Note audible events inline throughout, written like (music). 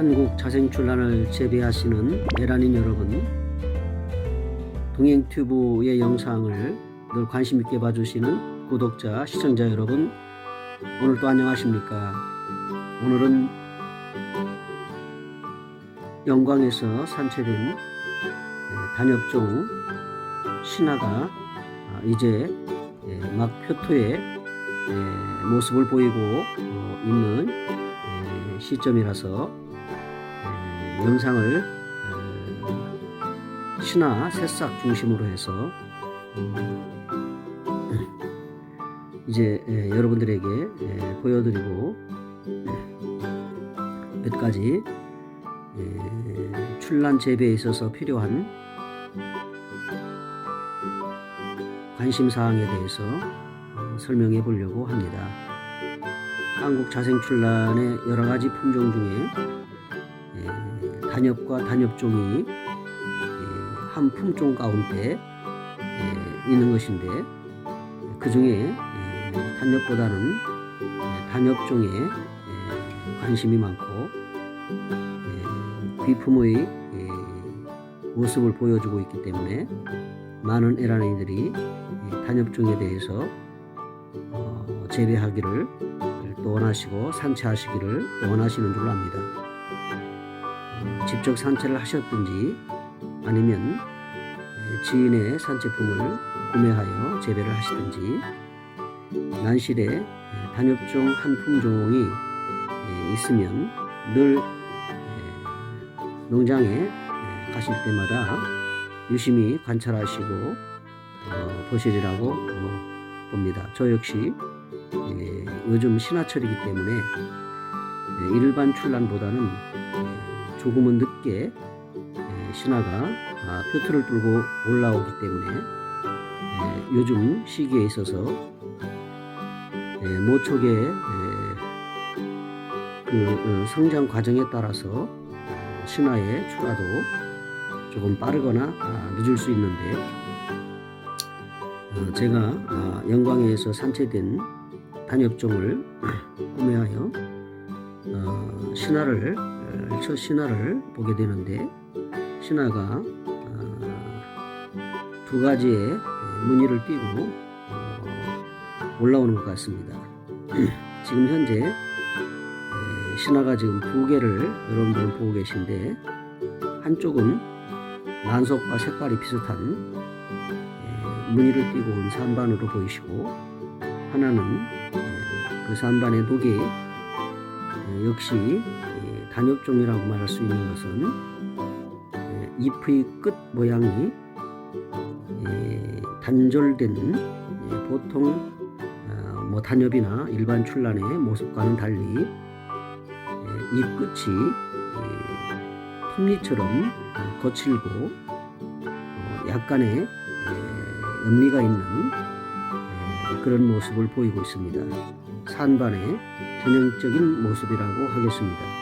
한국 자생출란을 재배하시는 에란인 여러분, 동행튜브의 영상을 늘 관심 있게 봐주시는 구독자, 시청자 여러분, 오늘도 안녕하십니까? 오늘은 영광에서 산채된 예, 단엽종 신화가 아, 이제 예, 막 표토의 예, 모습을 보이고 어, 있는 예, 시점이라서 예, 영상을 어, 신화 새싹 중심으로 해서 어, 이제 예, 여러분들에게 예, 보여드리고 몇 가지 예, 출란 재배에 있어서 필요한 관심 사항에 대해서 어, 설명해 보려고 합니다. 한국 자생 출란의 여러 가지 품종 중에 예, 단엽과 단엽종이 예, 한 품종 가운데 예, 있는 것인데 그 중에 예, 단엽보다는 예, 단엽종에 예, 관심이 많고 예, 귀품의 예, 모습을 보여주고 있기 때문에 많은 에라니들이 단엽종에 대해서 어, 재배하기를 또 원하시고 산채하시기를 또 원하시는 줄 압니다. 어, 직접 산채를 하셨든지 아니면 예, 지인의 산채품을 구매하여 재배를 하시든지 난실에 예, 단엽종 한 품종이 예, 있으면 늘 예, 농장에 예, 가실 때마다 유심히 관찰하시고 어, 보시리라고 어, 봅니다. 저 역시 예, 요즘 신화철이기 때문에 예, 일반 출란보다는 예, 조금은 늦게 예, 신화가 아, 표트를 뚫고 올라오기 때문에 예, 요즘 시기에 있어서 예, 모촉의 예, 그 어, 성장 과정에 따라서 어, 신화의 출하도 조금 빠르거나 아, 늦을 수 있는데 어, 제가 아, 영광에서 산채된 단엽종을 (clears throat) 구매하여 어, 신화를 어, 첫 신화를 보게 되는데 신화가 어, 두 가지의 무늬를 띠고 어, 올라오는 것 같습니다. (clears throat) 지금 현재 에, 신화가 지금 두 개를 여러분들은 보고 계신데 한쪽은 난속과 색깔이 비슷한 에, 무늬를 띠고 온 산반으로 보이시고 하나는 에, 그 산반의 에, 역시 에, 단엽종이라고 말할 수 있는 것은 에, 잎의 끝 모양이 에, 단절된 에, 보통 어, 뭐 단엽이나 일반 출란의 모습과는 달리 에, 잎 끝이 에, 톱니처럼 어, 거칠고 어, 약간의 에, 연미가 있는 에, 그런 모습을 보이고 있습니다. 산반의 전형적인 모습이라고 하겠습니다.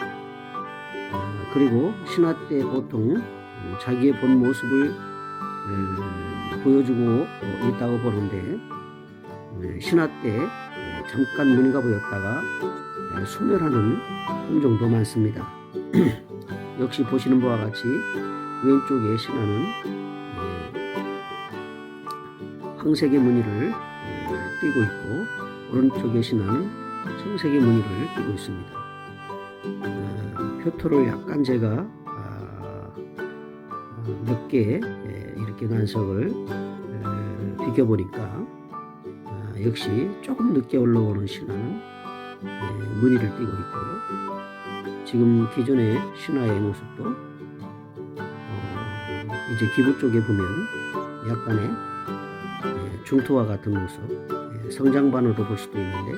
어, 그리고 신화 때 보통 음, 자기의 본 모습을 음, 보여주고 어, 있다고 보는데 음, 신화 때 에, 잠깐 무늬가 보였다가 에, 소멸하는 품종도 많습니다. (clears throat) 역시 보시는 바와 같이 왼쪽에 신화는 예, 황색의 무늬를 예, 띠고 있고 오른쪽에 신화는 청색의 무늬를 띠고 있습니다. 어, 표토를 약간 제가 아, 어, 몇개 예, 이렇게 난석을 에, 비껴보니까 아, 역시 조금 늦게 올라오는 신화는 예, 무늬를 띠고 있고요. 지금 기존의 신화의 모습도 어, 이제 기부 쪽에 보면 약간의 예, 중토와 같은 모습, 예, 성장반으로 볼 수도 있는데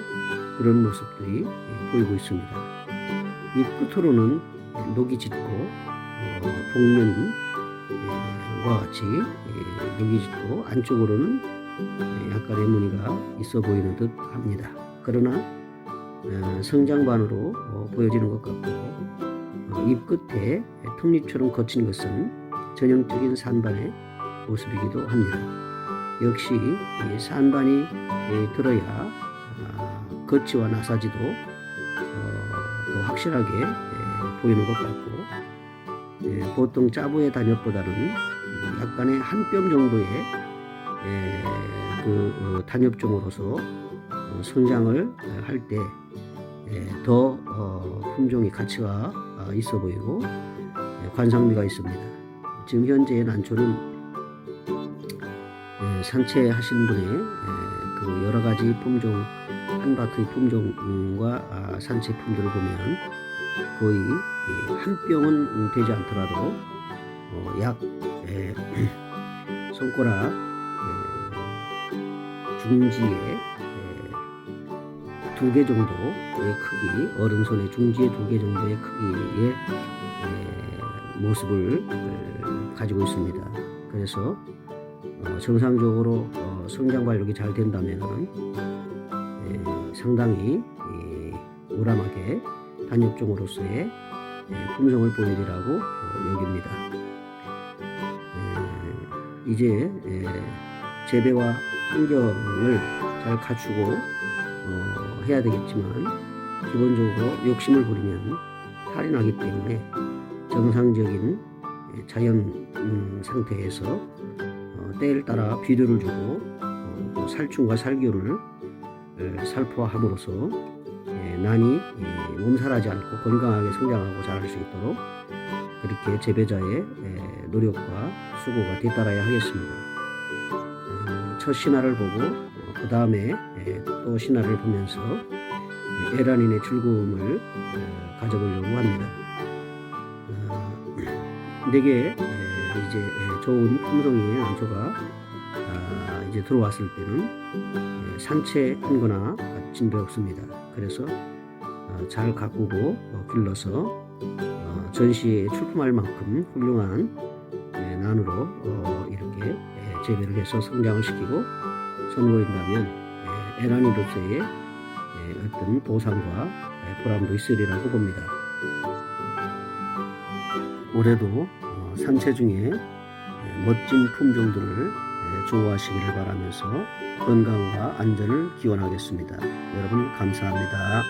그런 모습들이 예, 보이고 있습니다. 이 끝으로는 예, 녹이 짙고 어, 복면과 같이 예, 녹이 짙고 안쪽으로는 예, 약간의 무늬가 있어 보이는 듯 합니다. 그러나 어, 성장반으로 어, 보여지는 것 같고 어, 입 끝에 톱니처럼 거친 것은 전형적인 산반의 모습이기도 합니다. 역시 이 산반이 예, 들어야 아, 거치와 나사지도 어, 더 확실하게 예, 보이는 것 같고 예, 보통 짜부의 단엽보다는 약간의 한 뼘 정도의 예, 그 어, 단엽종으로서 어, 성장을 할 때더 품종이 가치가 아, 있어 보이고 예, 관상미가 있습니다. 지금 현재 난초는 예, 산채하신 분의 예, 그 여러 가지 품종 한 밭의 품종과 아, 산채품들을 보면 거의 이한 병은 되지 않더라도 어, 약 예, (clears throat) 손가락 예, 중지에 두개 정도의 크기, 어른 손의 중지의 두 개 정도의 크기의 예, 모습을 예, 가지고 있습니다. 그래서 어, 정상적으로 어, 성장 발육이 잘 된다면 예, 상당히 예, 우람하게 단엽종으로서의 예, 품성을 보이리라고 어, 여깁니다. 예, 이제 예, 재배와 환경을 잘 갖추고 어, 해야 되겠지만 기본적으로 욕심을 부리면 탈이 나기 때문에 정상적인 예, 자연 음, 상태에서 어, 때를 따라 비료를 주고 살충과 살균을 에, 살포함으로써 예, 난이 예, 몸살하지 않고 건강하게 성장하고 자랄 수 있도록 그렇게 재배자의 예, 노력과 수고가 뒤따라야 하겠습니다. 어, 첫 신화를 보고 그 다음에 또 신화를 보면서 예, 에란인의 즐거움을 어, 가져보려고 합니다. 어, (clears throat) 내게 에, 이제 에, 좋은 품성의 난초가 아, 이제 들어왔을 때는 에, 산채한 거나 진배 없습니다. 그래서 어, 잘 가꾸고 어, 길러서 어, 전시에 출품할 만큼 훌륭한 에, 난으로 어, 이렇게 에, 재배를 해서 성장을 시키고 선보인다면 에, 에라니로서의 에, 어떤 보상과 에, 보람도 있으리라고 봅니다. 올해도 어, 산채 중에 에, 멋진 품종들을 에, 좋아하시기를 바라면서 건강과 안전을 기원하겠습니다. 여러분 감사합니다.